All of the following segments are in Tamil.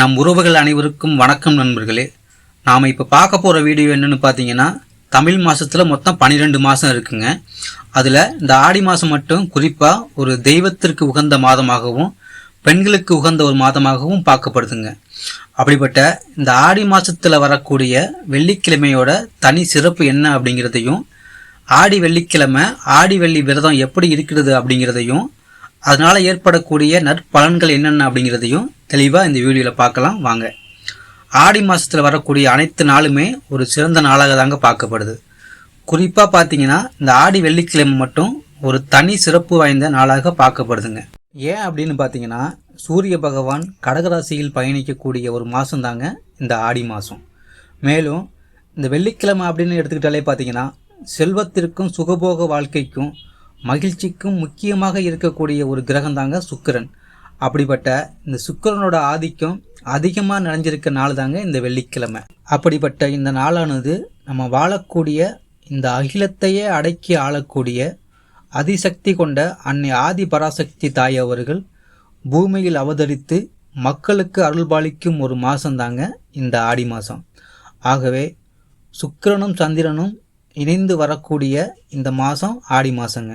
நம் உறவுகள் அனைவருக்கும் வணக்கம் நண்பர்களே. நாம் இப்போ பார்க்க போகிற வீடியோ என்னென்னு பார்த்தீங்கன்னா தமிழ் மாதத்தில் மொத்தம் பன்னிரெண்டு மாதம் இருக்குங்க. அதில் இந்த ஆடி மாதம் மட்டும் குறிப்பாக ஒரு தெய்வத்திற்கு உகந்த மாதமாகவும் பெண்களுக்கு உகந்த ஒரு மாதமாகவும் பார்க்கப்படுதுங்க. அப்படிப்பட்ட இந்த ஆடி மாதத்தில் வரக்கூடிய வெள்ளிக்கிழமையோட தனி சிறப்பு என்ன அப்படிங்கிறதையும் ஆடி வெள்ளிக்கிழமை ஆடி வெள்ளி விரதம் எப்படி இருக்கிறது அப்படிங்கிறதையும் அதனால் ஏற்படக்கூடிய நற்பலன்கள் என்னென்ன அப்படிங்கிறதையும் தெளிவாக இந்த வீடியோவில் பார்க்கலாம். வாங்க. ஆடி மாதத்தில் வரக்கூடிய அனைத்து நாளுமே ஒரு சிறந்த நாளாக தாங்க பார்க்கப்படுது. குறிப்பாக பார்த்தீங்கன்னா இந்த ஆடி வெள்ளிக்கிழமை மட்டும் ஒரு தனி சிறப்பு வாய்ந்த நாளாக பார்க்கப்படுதுங்க. ஏன் அப்படின்னு பார்த்தீங்கன்னா சூரிய பகவான் கடகராசியில் பயணிக்கக்கூடிய ஒரு மாதம் தாங்க இந்த ஆடி மாதம் மேலும் இந்த வெள்ளிக்கிழமை அப்படின்னு எடுத்துக்கிட்டாலே பார்த்தீங்கன்னா செல்வத்திற்கும் சுகபோக வாழ்க்கைக்கும் மகிழ்ச்சிக்கும் முக்கியமாக இருக்கக்கூடிய ஒரு கிரகம் தாங்க சுக்கிரன். அப்படிப்பட்ட இந்த சுக்கிரனோட ஆதிக்கம் அதிகமாக நிறைஞ்சிருக்க நாள் தாங்க இந்த வெள்ளிக்கிழமை. அப்படிப்பட்ட இந்த நாளானது நம்ம வாழக்கூடிய இந்த அகிலத்தையே அடக்கி ஆளக்கூடிய அதிசக்தி கொண்ட அன்னை ஆதி பராசக்தி தாய் அவர்கள் பூமியில் அவதரித்து மக்களுக்கு அருள்பாலிக்கும் ஒரு மாதம் தாங்க இந்த ஆடி மாதம் ஆகவே சுக்கிரனும் சந்திரனும் இணைந்து வரக்கூடிய இந்த மாதம் ஆடி மாதங்க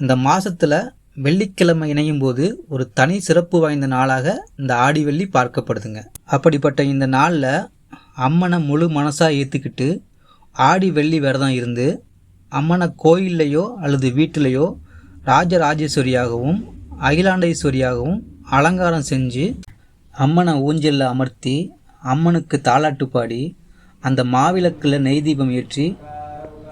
இந்த மாதத்தில் வெள்ளிக்கிழமை இணையும் போது ஒரு தனி சிறப்பு வாய்ந்த நாளாக இந்த ஆடி வெள்ளி பார்க்கப்படுதுங்க. அப்படிப்பட்ட இந்த நாளில் அம்மனை முழு மனசாக ஏற்றுக்கிட்டு ஆடி வெள்ளி விரதம் இருந்து அம்மனை கோயில்லையோ அல்லது வீட்டிலையோ ராஜராஜேஸ்வரியாகவும் அகிலாண்டேஸ்வரியாகவும் அலங்காரம் செஞ்சு அம்மனை ஊஞ்சலில் அமர்த்தி அம்மனுக்கு தாளாட்டு பாடி அந்த மாவிளக்கில் நெய் தீபம் ஏற்றி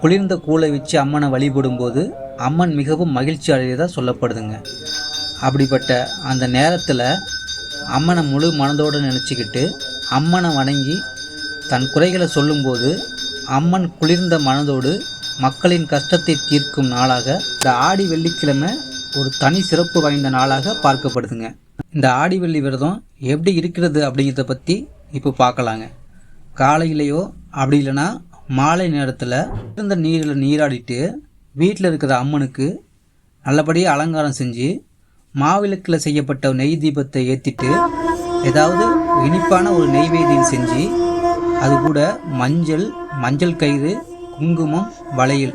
குளிர்ந்த கூளை வச்சு அம்மனை வழிபடும்போது அம்மன் மிகவும் மகிழ்ச்சி அடையதாக சொல்லப்படுதுங்க. அப்படிப்பட்ட அந்த நேரத்தில் அம்மனை முழு மனதோடு நினச்சிக்கிட்டு அம்மனை வணங்கி தன் குறைகளை சொல்லும்போது அம்மன் குளிர்ந்த மனதோடு மக்களின் கஷ்டத்தை தீர்க்கும் நாளாக இந்த ஆடி வெள்ளிக்கிழமை ஒரு தனி சிறப்பு வாய்ந்த நாளாக பார்க்கப்படுதுங்க. இந்த ஆடி வெள்ளி விரதம் எப்படி இருக்கிறது அப்படிங்கிறத பற்றி இப்போ பார்க்கலாங்க. காலையிலையோ அப்படி இல்லைன்னா மாலை நேரத்தில் இருந்த நீரில் நீராடிட்டு வீட்டில் இருக்கிற அம்மனுக்கு நல்லபடியாக அலங்காரம் செஞ்சு மாவிளக்கில் செய்யப்பட்ட நெய் தீபத்தை ஏற்றிட்டு ஏதாவது இனிப்பான ஒரு நெய்வேதியம் செஞ்சு அது கூட மஞ்சள் மஞ்சள் கயிறு குங்குமம் வளையல்.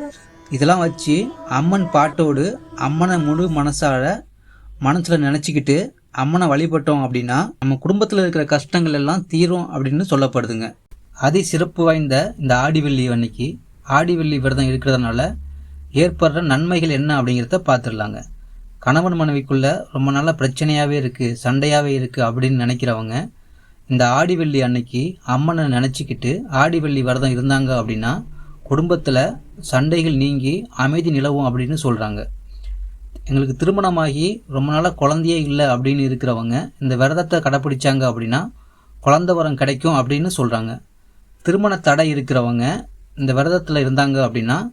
இதெல்லாம் வச்சு அம்மன் பாட்டோடு அம்மனை முழு மனசார மனசில் நினச்சிக்கிட்டு அம்மனை வழிபட்டோம் அப்படின்னா நம்ம குடும்பத்தில் இருக்கிற கஷ்டங்கள் எல்லாம் தீரும் அப்படின்னு சொல்லப்படுதுங்க. அதி சிறப்பு வாய்ந்த இந்த ஆடிவெள்ளி அன்னைக்கு ஆடிவெள்ளி விரதம் இருக்கிறதுனால ஏற்படுற நன்மைகள் என்ன அப்படிங்கிறத பார்த்துடலாங்க. கணவன் மனைவிக்குள்ள ரொம்ப நாளாக பிரச்சனையாகவே இருக்குது சண்டையாகவே இருக்குது அப்படின்னு நினைக்கிறவங்க இந்த ஆடிவெள்ளி அன்னைக்கு அம்மனை நினச்சிக்கிட்டு ஆடிவெள்ளி விரதம் இருந்தாங்க அப்படின்னா குடும்பத்தில் சண்டைகள் நீங்கி அமைதி நிலவும் அப்படின்னு சொல்கிறாங்க எங்களுக்கு திருமணமாகி ரொம்ப நாளாக குழந்தையே இல்லை அப்படின்னு இருக்கிறவங்க இந்த விரதத்தை கடைப்பிடிச்சாங்க அப்படின்னா குழந்த வரம் கிடைக்கும் அப்படின்னு சொல்கிறாங்க திருமண தடை இருக்கிறவங்க இந்த விரதத்தில் இருந்தாங்க அப்படின்னா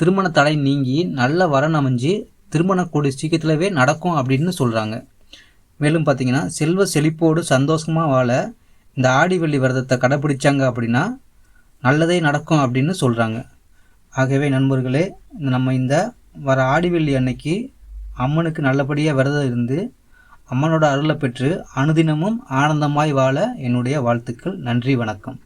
திருமண தடை நீங்கி நல்ல வரன் அமைஞ்சு திருமண கூடிய சீக்கிரத்திலவே நடக்கும் அப்படின்னு சொல்கிறாங்க மேலும் பார்த்தீங்கன்னா செல்வ செழிப்போடு சந்தோஷமாக வாழ இந்த ஆடி வெள்ளி விரதத்தை கடைப்பிடிச்சாங்க அப்படின்னா நல்லதே நடக்கும் அப்படின்னு சொல்கிறாங்க ஆகவே நண்பர்களே நம்ம இந்த வர ஆடி வெள்ளி அன்னைக்கு அம்மனுக்கு நல்லபடியாக விரதம் இருந்து அம்மனோட அருளை பெற்று அனுதினமும் ஆனந்தமாய் வாழ என்னுடைய வாழ்த்துக்கள். நன்றி வணக்கம்.